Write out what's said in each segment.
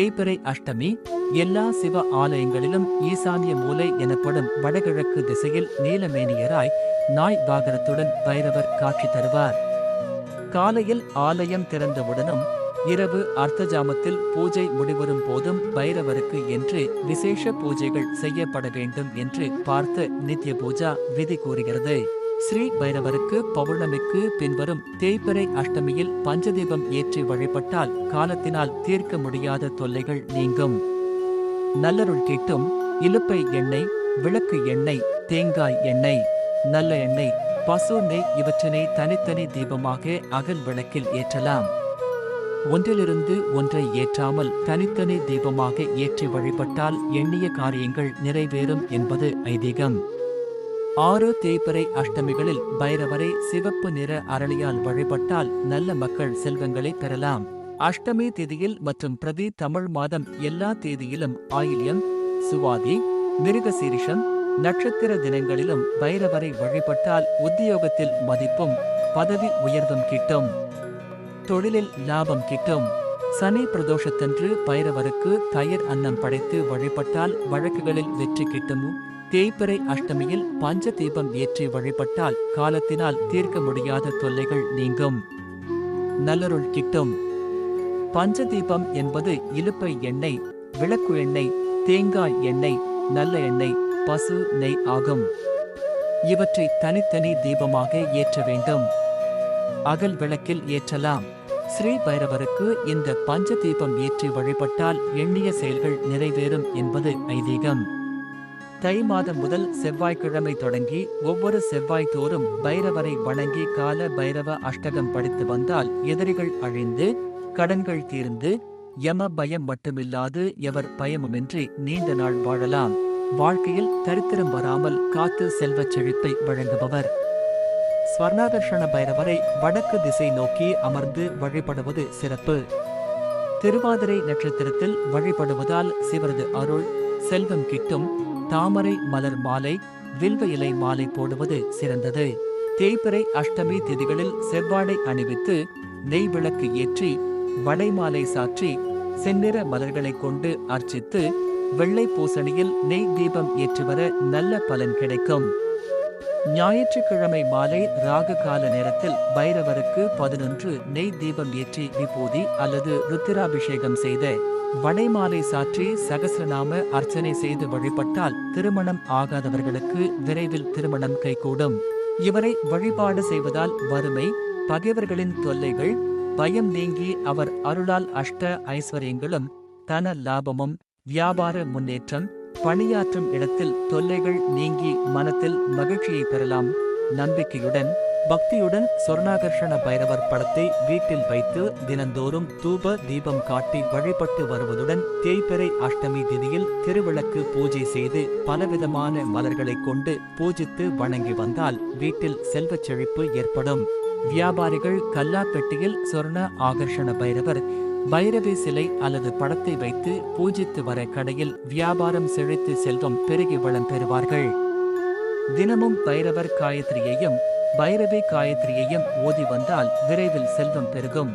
தேய்பிறை அஷ்டமி எல்லா சிவ ஆலயங்களிலும் ஈசானிய மூலை எனப்படும் வடகிழக்கு திசையில் நீலமேனியராய் நாய் வாகனத்துடன் பைரவர் காட்சி தருவார். காலையில் ஆலயம் திறந்தவுடனும் இரவு அர்த்தஜாமத்தில் பூஜை முடிவரும் போதும் பைரவருக்கு என்று விசேஷ பூஜைகள் செய்யப்பட வேண்டும் என்று பார்த்த நித்ய பூஜா விதி கூறுகிறது. ஸ்ரீ பைரவருக்கு பௌர்ணமிக்கு பின்வரும் தேய்பிறை அஷ்டமியில் பஞ்சதீபம் ஏற்றி வழிபட்டால் காலத்தினால் தீர்க்க முடியாத தொல்லைகள் நீங்கும். நல்லருள் கிட்டும் இலுப்பை எண்ணெய் விளக்கு எண்ணெய் தேங்காய் எண்ணெய் நல்ல எண்ணெய் பசு நெய் இவற்றினை தனித்தனி தீபமாக அகல் விளக்கில் ஏற்றலாம். ஒன்றிலிருந்து ஒன்றை ஏற்றாமல் தனித்தனி தீபமாக ஏற்றி வழிபட்டால் எண்ணிய காரியங்கள் நிறைவேறும் என்பது ஐதீகம். ஆறு தேய்பிறை அஷ்டமிகளில் பைரவரை சிவப்பு நிற அரளியால் வழிபட்டால் நல்ல மக்கள் செல்வங்களை பெறலாம். அஷ்டமி தேதியில் மற்றும் பிரதி தமிழ் மாதம் எல்லா தேதியிலும் ஆயில்யம் சுவாதி மிருகசீரிஷம் நட்சத்திர தினங்களிலும் பைரவரை வழிபட்டால் உத்தியோகத்தில் மதிப்பும் பதவி உயர்வும் கிட்டும். தொழிலில் லாபம் கிட்டும். சனி பிரதோஷத்தன்று பைரவருக்கு தயிர் அன்னம் படைத்து வழிபட்டால் வழக்குகளில் வெற்றி கிட்டும்? தேய்பிறை அஷ்டமியில் பஞ்ச தீபம் ஏற்றி வழிபட்டால் காலத்தினால் தீர்க்க முடியாத தொல்லைகள் நீங்கும். நல்லருள் கிட்டும். பஞ்ச தீபம் என்பது இலுப்பை எண்ணெய் விளக்கு எண்ணெய் தேங்காய் எண்ணெய் நல்ல எண்ணெய் பசு நெய் ஆகும். இவற்றை தனித்தனி தீபமாக ஏற்ற வேண்டும். அகல் விளக்கில் ஏற்றலாம். ஸ்ரீ பைரவருக்கு இந்த பஞ்ச தீபம் ஏற்றி வழிபட்டால் எண்ணிய செயல்கள் நிறைவேறும் என்பது ஐதீகம். தை மாதம் முதல் செவ்வாய்க்கிழமை தொடங்கி ஒவ்வொரு செவ்வாய் தோறும் பைரவரை வணங்கி கால பைரவ அஷ்டகம் படித்து வந்தால் எதிரிகள் அழிந்து கடன்கள் தீர்ந்து யம பயம் மட்டுமில்லாது எவர் பயமுமின்றி நீண்ட நாள் வாழலாம். வாழ்க்கையில் தரித்திரம் வராமல் காத்து செல்வச் செழிப்பை வழங்குபவர். ஸ்வர்ணாகர்ஷண பைரவரை வடக்கு திசை நோக்கி அமர்ந்து வழிபடுவது சிறப்பு. திருவாதிரை நட்சத்திரத்தில் வழிபடுவதால் சிவரது அருள் செல்வம் கிட்டும் தாமரை மலர் மாலை வில்வ இலை மாலை போடுவது சிறந்தது. தேய்பிறை அஷ்டமி திதிகளில் செவ்வாடை அணிவித்து நெய் விளக்கு ஏற்றி வடை மாலை சாற்றி செந்நிற மலர்களைக் கொண்டு அர்ச்சித்து வெள்ளை பூசணியில் நெய் தீபம் ஏற்றி வர நல்ல பலன் கிடைக்கும். ஞாயிற்றுக்கிழமை மாலை ராகு கால நேரத்தில் பைரவருக்கு பதினொன்று நெய் தீபம் ஏற்றி விபூதி அல்லது ருத்திராபிஷேகம் செய்த வடைமாலை சாற்றி சகசிரநாம அர்ச்சனை செய்து வழிபட்டால் திருமணம் ஆகாதவர்களுக்கு விரைவில் திருமணம் கைகூடும். இவரை வழிபாடு செய்வதால் வறுமை பகைவர்களின் தொல்லைகள் பயம் நீங்கி அவர் அருளால் அஷ்ட ஐஸ்வர்யங்களும் தன லாபமும் வியாபார முன்னேற்றம் பணியாற்றும் இடத்தில் தொல்லைகள் நீங்கி மனத்தில் மகிழ்ச்சியை பெறலாம். நம்பிக்கையுடன் பக்தியுடன் சொர்ணாகர்ஷண பைரவர் படத்தை வீட்டில் வைத்து தினந்தோறும் தூப தீபம் காட்டி வழிபட்டு வருவதுடன் தேய்பிறை அஷ்டமி திதியில் திருவிளக்கு பூஜை செய்து பலவிதமான மலர்களைக் கொண்டு பூஜித்து வணங்கி வந்தால் வீட்டில் செல்வச் செழிப்பு ஏற்படும். வியாபாரிகள் கல்லாப்பெட்டியில் சொர்ண ஆகர்ஷண பைரவர் பைரவி சிலை அல்லது படத்தை வைத்து பூஜித்து வர கடையில் வியாபாரம் செழித்து செல்வம் பெருகி வளம் பெறுவார்கள். தினமும் பைரவர் காயத்ரியையும் பைரவி காயத்ரியையும் ஓதி வந்தால் விரைவில் செல்வம் பெருகும்.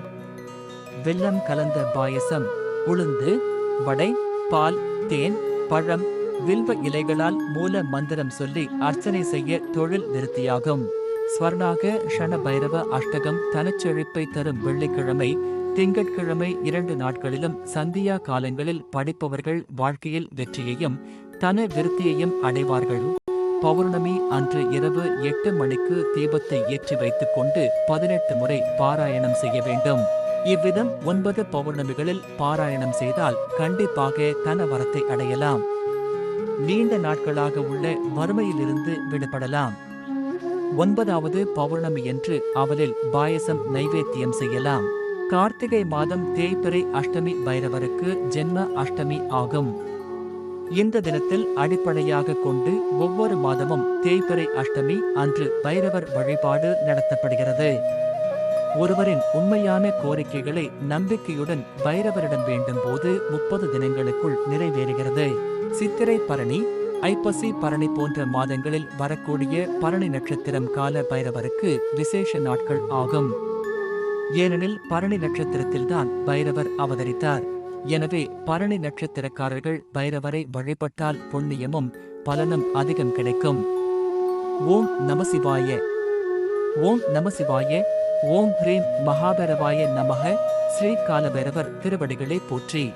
வெல்லம் கலந்த பாயசம் உளுந்து வடை பால் தேன் பழம் வில்வ இலைகளால் மூல மந்திரம் சொல்லி அர்ச்சனை செய்ய தொழில் விருத்தியாகும். ஸ்வர்ணாக ஷண பைரவ அஷ்டகம் தனச்செழிப்பை தரும் வெள்ளிக்கிழமை திங்கட்கிழமை இரண்டு நாட்களிலும் சந்தியா காலங்களில் படிப்பவர்கள் வாழ்க்கையில் வெற்றியையும் தன விருத்தியையும் அடைவார்கள். பௌர்ணமி அன்று இரவு எட்டு மணிக்கு தீபத்தை ஏற்றி வைத்துக் கொண்டு பதினெட்டு முறை பாராயணம் செய்ய வேண்டும். இவ்விதம் ஒன்பது பௌர்ணமிகளில் பாராயணம் செய்தால் கண்டிப்பாக தனவரத்தை அடையலாம். நீண்ட நாட்களாக உள்ள வறுமையிலிருந்து விடுபடலாம். ஒன்பதாவது பௌர்ணமி என்று அவளில் பாயசம் நைவேத்தியம் செய்யலாம். கார்த்திகை மாதம் தேய்பிறை அஷ்டமி பைரவருக்கு ஜென்ம அஷ்டமி ஆகும். இந்த தினத்தில் அடிப்படையாக கொண்டு ஒவ்வொரு மாதமும் தேய்பிறை அஷ்டமி அன்று பைரவர் வழிபாடு நடத்தப்படுகிறது. ஒருவரின் உண்மையான கோரிக்கைகளை நம்பிக்கையுடன் பைரவரிடம் வேண்டும் போது முப்பது தினங்களுக்குள் நிறைவேறுகிறது. சித்திரை பரணி ஐப்பசி பரணி போன்ற மாதங்களில் வரக்கூடிய பரணி நட்சத்திரம் கால பைரவருக்கு விசேஷ நாட்கள் ஆகும். ஏனெனில் பரணி நட்சத்திரத்தில்தான் பைரவர் அவதரித்தார். எனவே பரணி நட்சத்திரக்காரர்கள் பைரவரை வழிபட்டால் புண்ணியமும் பலனும் அதிகம் கிடைக்கும். ஓம் நமசிவாய. ஓம் நமசிவாய. ஓம் ஹ்ரீம் மகாபைரவாய நமக. ஸ்ரீ காலபைரவர் திருவடிகளை போற்றி.